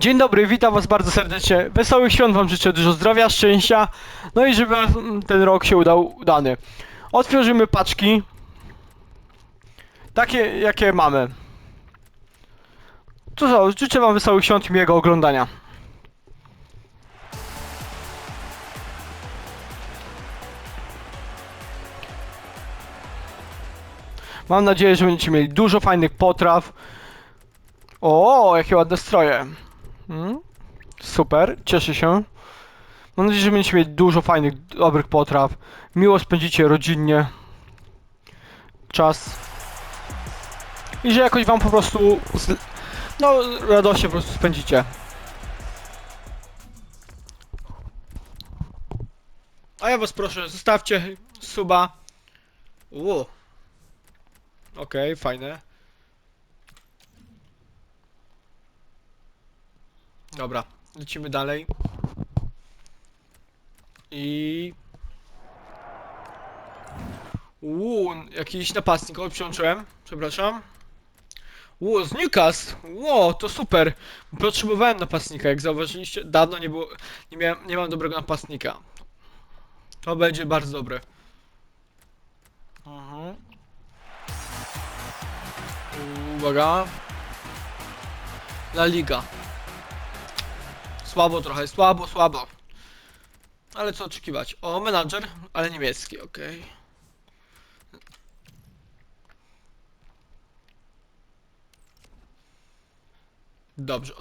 Dzień dobry, witam was bardzo serdecznie. Wesołych świąt wam życzę, dużo zdrowia, szczęścia. No i żeby ten rok się udał udany. Otworzymy paczki. Takie, jakie mamy. To co, życzę wam wesołych świąt i miłego oglądania. Mam nadzieję, że będziecie mieli dużo fajnych potraw. O, jakie ładne stroje. Mm, Super, cieszę się. Mam nadzieję, że będziecie mieć dużo fajnych, dobrych potraw. Miło spędzicie rodzinnie czas. I że jakoś wam po prostu, no, radośnie po prostu spędzicie. A ja was proszę, zostawcie suba. Uuu. Okej, fajne. Dobra, lecimy dalej. I... Uuu, jakiś napastnik, o, przyłączyłem, przepraszam. Uuu, z Newcastle, Ło, to super. Potrzebowałem napastnika, jak zauważyliście, dawno nie było, nie, miałem, nie mam dobrego napastnika. To będzie bardzo dobre. Mhm. Uwaga. La Liga. Słabo trochę, słabo, słabo. Ale co oczekiwać? O, menadżer, ale niemiecki, okej. Dobrze.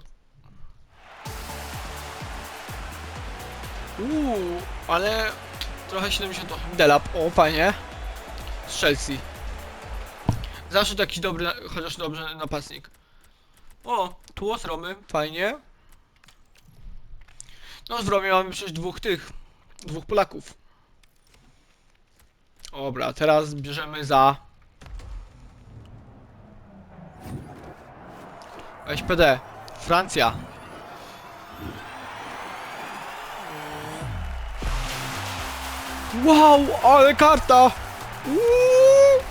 Uuu, ale trochę 70. Delap, o fajnie. Z Chelsea. Zawsze taki dobry, chociaż dobrze napastnik. O, tu z Romy, fajnie. No z Romie mamy przecież dwóch tych, dwóch Polaków. Dobra, teraz bierzemy za... SPD, Francja. Wow, ale karta! Uuu.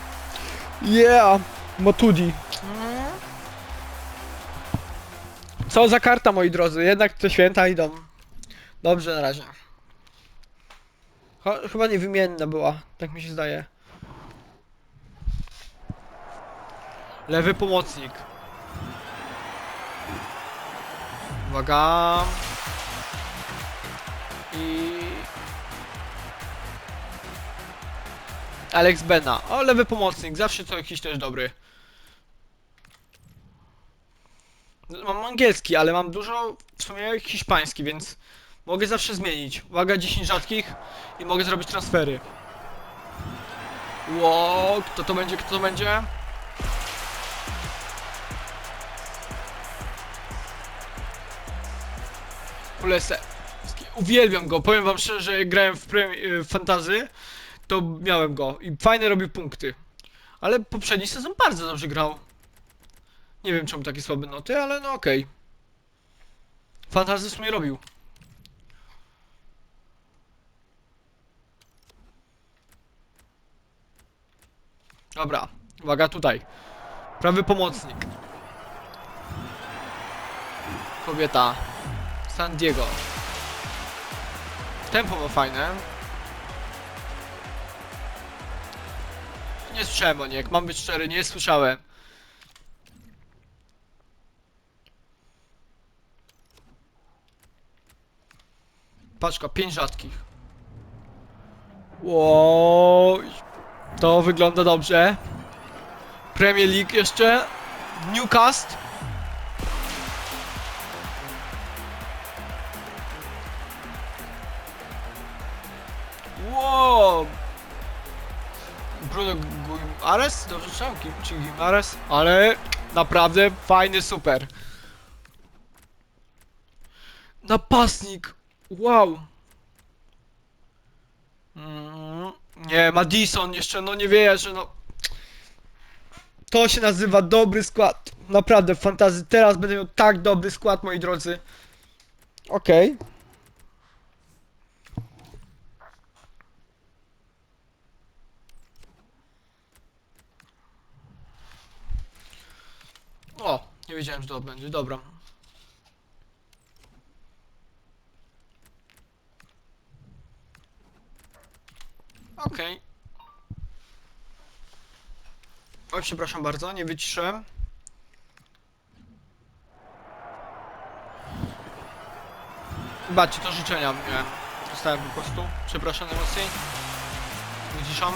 Yeah, Motudi. Co za karta, moi drodzy, jednak te święta idą. Dobrze, na razie. Chyba niewymienna była, tak mi się zdaje. Lewy pomocnik. Uwaga. I... Alex Bena. O, lewy pomocnik, zawsze co jakiś też dobry. Mam angielski, ale mam dużo w sumie hiszpański, więc mogę zawsze zmienić. Uwaga, 10 rzadkich i mogę zrobić transfery. Ło, kto to będzie, kto to będzie? Kulese. Uwielbiam go, powiem wam szczerze, że grałem w, prem- w fantazy, to miałem go i fajne robił punkty. Ale poprzedni sezon bardzo dobrze grał. Nie wiem czemu takie słabe noty, ale no okej. Fantazy w sumie robił. Dobra, uwaga tutaj. Prawy pomocnik. Kobieta. San Diego. Tempo ma fajne. Nie słyszałem o niej, jak mam być szczery, nie słyszałem. Paczka, pięć rzadkich. Oj, to wygląda dobrze. Premier League jeszcze. Newcastle. Wow. Bruno Guimares? Dobrze czytam? Kim- Czy Guimares? Ale naprawdę fajny, super. Napastnik. Wow. Mm, nie, Madison jeszcze, no nie wierzę, no. To się nazywa dobry skład. Naprawdę, w fantazy teraz będę miał tak dobry skład, moi drodzy. Okej. O, nie wiedziałem, że to będzie, dobra. Okej. Oj, przepraszam bardzo, nie wyciszyłem. Bacie, to życzenia miałem. Dostałem po prostu. Przepraszam najmocniej. Wyciszam.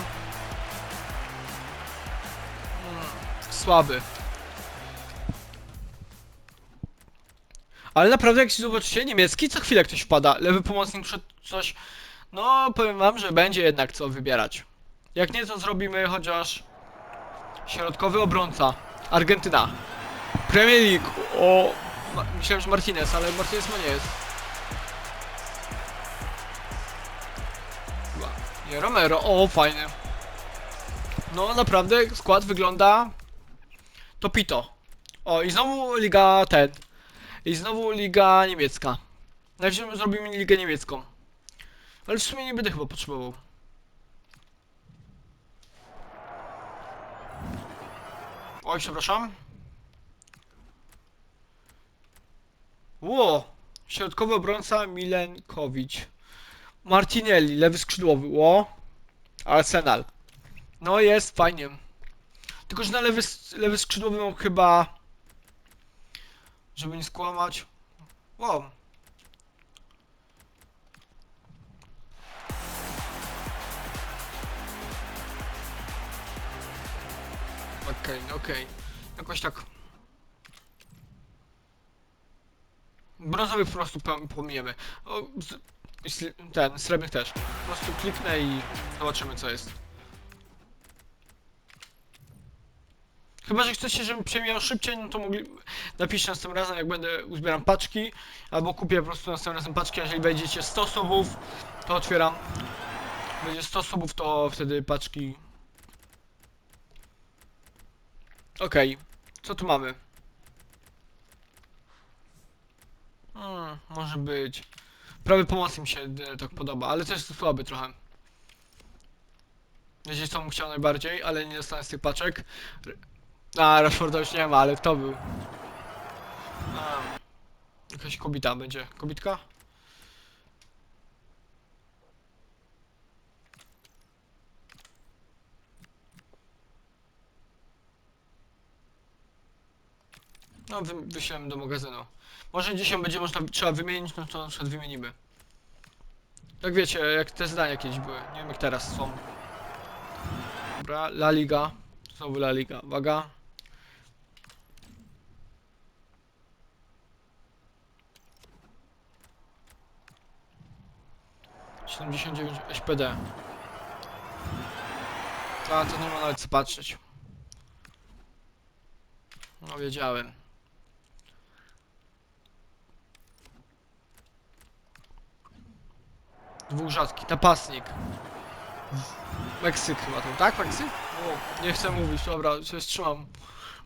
Mm, Słaby. Ale naprawdę jak się zobaczycie, niemiecki co chwilę ktoś wpada. Lewy pomocnik przed coś. No, powiem wam, że będzie jednak co wybierać. Jak nie, to zrobimy chociaż środkowy obrońca. Argentyna. Premier League. O, myślałem, że Martinez, ale Martinez ma nie jest. Nie, Romero. O, fajny. No, naprawdę skład wygląda topito. O, i znowu liga ten. I znowu liga niemiecka. Najpierw zrobimy ligę niemiecką. Ale w sumie nie będę chyba potrzebował. Oj, przepraszam. Ło! Środkowy obrońca Milenkowicz. Martinelli, lewy skrzydłowy. Ło! Arsenal. No jest, fajnie. Tylko, że na lewy, lewy skrzydłowy mam chyba... Żeby nie skłamać. Wow. Okej, okej. Jakoś tak. Brązowy po prostu pom- pominiemy. O, ten, srebrny też. Po prostu kliknę i zobaczymy co jest. Chyba, że chcecie, żebym przemijał szybciej, no to mogli... Napiszcie następnym razem, jak będę uzbieram paczki, albo kupię po prostu następnym razem paczki, jeżeli wejdziecie 100 subów, to otwieram. Będzie 100 subów, to wtedy paczki... Okej, co tu mamy? Hmm, może być... Prawy pomocnik mi się e, tak podoba, ale też jest słaby trochę. Wiecie co bym chciał najbardziej, ale nie dostanę z tych paczek. A, Rashforda już nie ma, ale kto był? Jakaś kobita będzie. Kobitka? No, wy, do magazynu. Może dzisiaj będzie można, trzeba wymienić, no to na przykład wymienimy. Jak wiecie, jak te zdania kiedyś były. Nie wiem jak teraz są. Dobra, La Liga. Znowu La Liga. Uwaga. Siedemdziesiąt dziewięć SPD. A, to nie ma nawet co patrzeć. No wiedziałem. Dwóch rzadkich. Napastnik. Meksyk chyba to, tak? Meksyk? O, nie chcę mówić, dobra, się wstrzymam.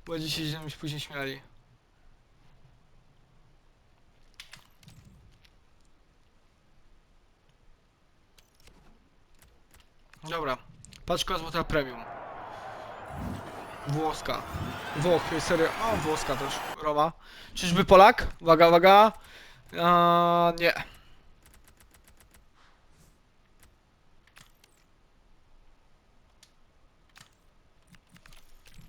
Bo będziecie się ze mnie później śmiali. Dobra. Paczka złota premium. Włoska. Włochy, serio. O, włoska też. Roma. Czyżby Polak? Uwaga, uwaga. A, nie.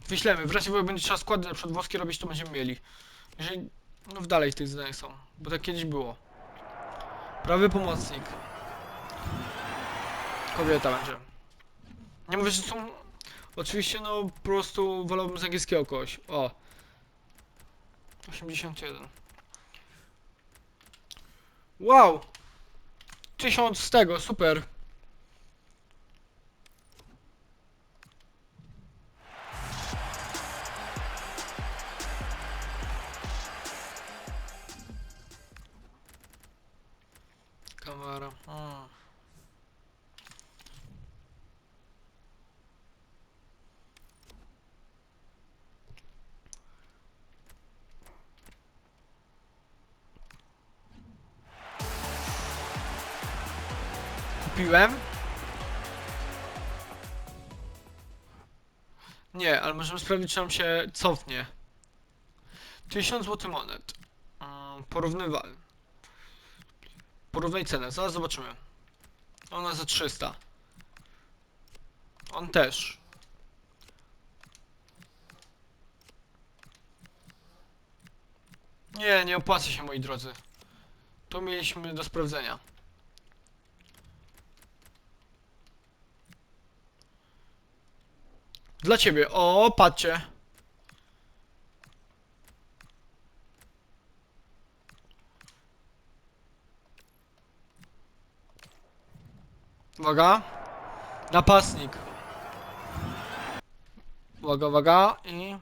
Wyślemy. W razie jak będzie trzeba składy na przykład robić, to będziemy mieli. Jeżeli... No w dalej tych zdań są. Bo tak kiedyś było. Prawy pomocnik. Kobieta będzie. Nie mówię, że są... Oczywiście, no po prostu wolałbym z angielskiego kogoś. O. 81. Wow! 1000 z tego, super. Kupiłem. Nie, ale możemy sprawdzić, czy nam się cofnie. 1000 zł monet. Mm, Porównywal. Porównaj cenę, zaraz zobaczymy. Ona za 300. On też. Nie, nie opłaca się moi drodzy. To mieliśmy do sprawdzenia. Dla ciebie. O, patrzcie. Uwaga. Napastnik. Uwaga, uwaga i...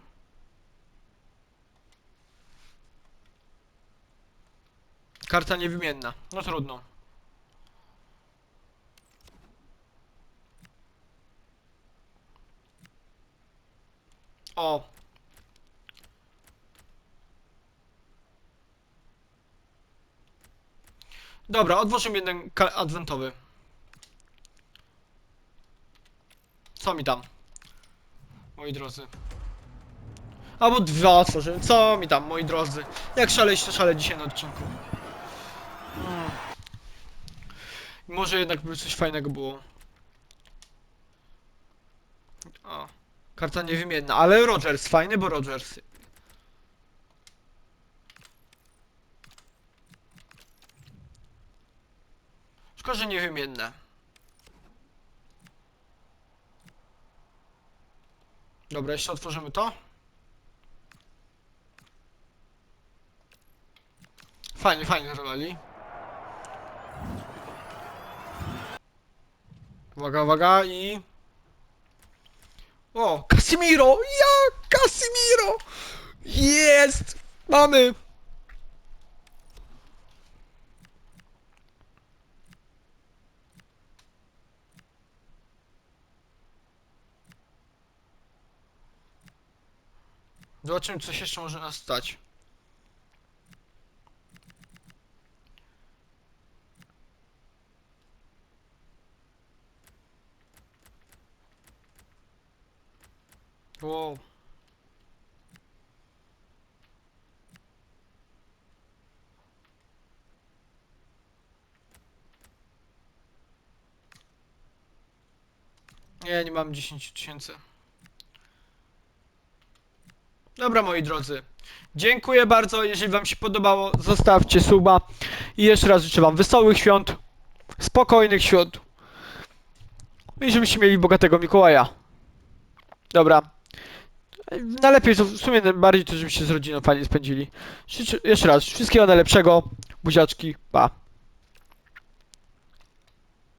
Karta niewymienna. No trudno. O. Dobra, odłożymy jeden adwentowy. Co mi tam? Moi drodzy. Albo dwa otworzymy. Co mi tam, moi drodzy? Jak szaleć, to szale dzisiaj na odcinku. Może jednak by coś fajnego było. O. Karta niewymienna, ale Rogers, fajny, bo Rogers. Szkoda, że niewymienne. Dobra, jeszcze otworzymy to. Fajnie, fajnie zrobili. Uwaga, uwaga i... O, Casimiro! Ja, Casimiro! Jest! Mamy! Zobaczymy, coś jeszcze może nas stać. Wow. Nie, nie mam 10 tysięcy. Dobra, moi drodzy. Dziękuję bardzo. Jeżeli Wam się podobało, zostawcie suba. I jeszcze raz życzę Wam wesołych świąt, spokojnych świąt. I żebyście mieli bogatego Mikołaja. Dobra. Najlepiej, to w sumie bardziej to, żebyście z rodziną fajnie spędzili. Jeszcze raz, wszystkiego najlepszego. Buziaczki, pa.